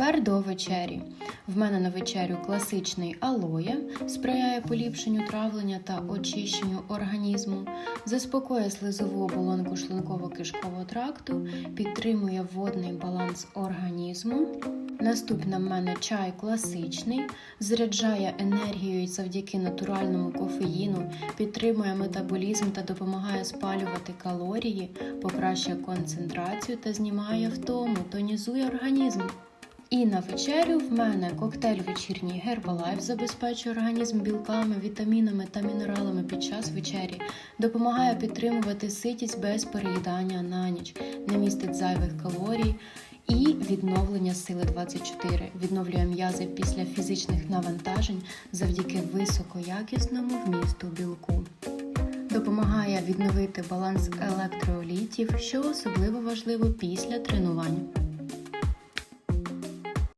Тепер до вечері. В мене на вечерю класичний алоє, сприяє поліпшенню травлення та очищенню організму, заспокоює слизову оболонку шлунково-кишкового тракту, підтримує водний баланс організму. Наступна в мене чай класичний, заряджає енергією завдяки натуральному кофеїну, підтримує метаболізм та допомагає спалювати калорії, покращує концентрацію та знімає втому, тонізує організм. І на вечерю в мене коктейль вечірній Herbalife забезпечує організм білками, вітамінами та мінералами під час вечері, допомагає підтримувати ситість без переїдання на ніч, не містить зайвих калорій і відновлення сили 24. Відновлює м'язи після фізичних навантажень завдяки високоякісному вмісту білку. Допомагає відновити баланс електролітів, що особливо важливо після тренувань.